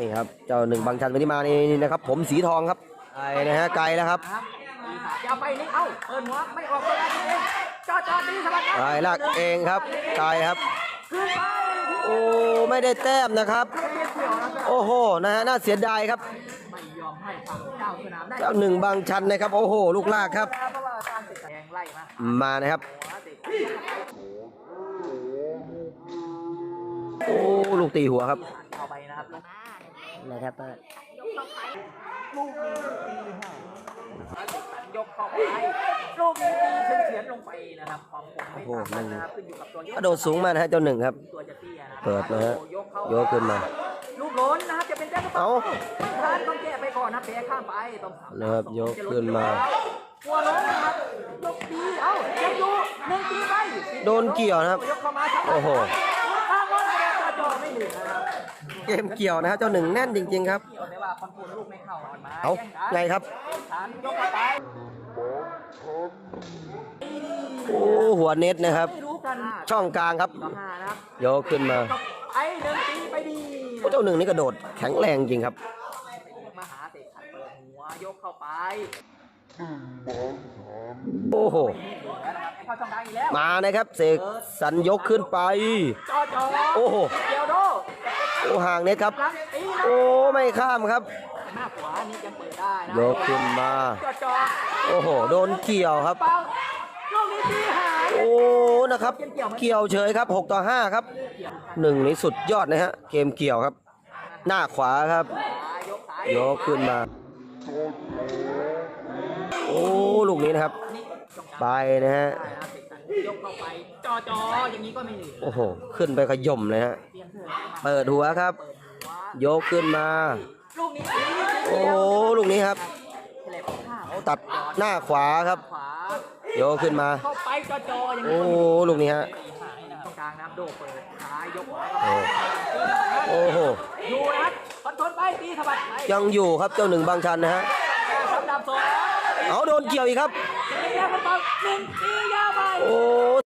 นี่ครับเจ้าหนึ่งบางชันวันนี้มานี่นะครับ ผมสีทองครับไกลนะฮะไกลแล้วครับครับตีขาอยาวไปนี่เอ้าเปิดหัวไม่ออกตัวได้เองจอดจอดดีสบัดไกลลากเองครับไกลครับขึ้นไปโอ้ไม่ได้แต้มนะครับ โอ้โหนะฮะน่าเสียดายครับไม่ยอมให้ฝั่งเจ้าสนามได้เจ้าหนึ่งบางชันนะครับ โอ้โห ลูกลากครับเพราะว่าการติดแดงไล่มามานะครับหัวติดโอ้ลูกตีหัวครับเข้าไป นะครับนะครับลูกนี้ตีห้ายกเข้าไปลูกนี้ตีเฉียดๆลงไปนะครับความคมไม่โอ้โหต่างนั่กันนนะครับขึ้นอยู่กับตัวกระโดดสูงมากนะฮะเจ้าหนึ่งครับ ตัวจะเตี้ยนะเปิดนะฮะยกเข้ายกขึ้นมา ลูกหล้นนะครับจะเป็นแต้มเอ้าไม่ทันต้องแก้ไปก่อนนะแพ้ข้ามไปต้องทำนะครับยกขึ้นมาหัวล้นนะครับยกดีเอ้ายังอยู่หนึ่งตีไปโดนเกี่ยวนะครับยกเข้ามาครับโอ้โหข้างบนกระโดดกระจอไม่หนึ่งนะครับ เกมเกี่ยวนะฮะเจ้าหนึ่งแน่นจริง ๆ ครับเกี่ยวได้ว่าคอนโทรลลูกไม่เข้าอ่อนมาเอาแย่งกันไงครับฐานยกเข้าไปโอ้หัวเน็ตนะครับไม่รู้กันช่องกลางครับต่อห้านะครับยกขึ้นมาไอ้หนึ่งตีไปดีโอ้เจ้าหนึ่งนี่กระโดดแข็งแรงจริงครับมาหาเตะขัดเปิดหัวยกเข้าไปโอ้โหนี่เหลือนะครับไอ้เข้าช่องกลางอีกแล้วมานะครับเสกสรรยกขึ้นไปจอจอโอ้โหเกียว โดโอ้ห่างเน็ตครับหลังตีนะโอ้ไม่ข้ามครับหน้าขวานี่ยังเปิดได้นะยกขึ้นมาจอจอโอ้โหโดนเกี่ยวครับเปล่าลูกนี้ตีหายโอ้นะครับ เกี่ยวเฉยครับ 6 ต่อ 5 ครับหนึ่งนี้สุดยอดนะฮะเกมเกี่ยวครับ หน้าขวาครับขวายกซ้ายยกขึ้นมา โอ้ลูกนี้นะครับนี่ช่องกลางไปนะฮะ ยกเข้าไปจอจออย่างนี้ก็ไม่เหลือโอ้โห ขึ้นไปขย่มเลยฮะเปลี่ยนเถอะเปิดหัวครับเปิดหัวยกขึ้นมา ลูกนี้ตีโอ้ลูกนี้ครับ เฉลบข้างตัดหน้าขวาครับ ขวาโยกขึ้นมา เข้าไปจอจออย่างโอ้นี้ก็ไม่เหลือลูกนี้ฮะตีหายนะครับตรงกลางนะครับโดเปิดซ้ายยกขวาโอ้โอ้โห อยู่นะครับคอนโทรลไปตีสะบัดไปยังอยู่ครับเจ้าหนึ่งบางชันนะฮะสำดับสองเอาโดนเกี่ยวอีกครับเสี ยงมันเบาหนึ่งตียาวไปโอ้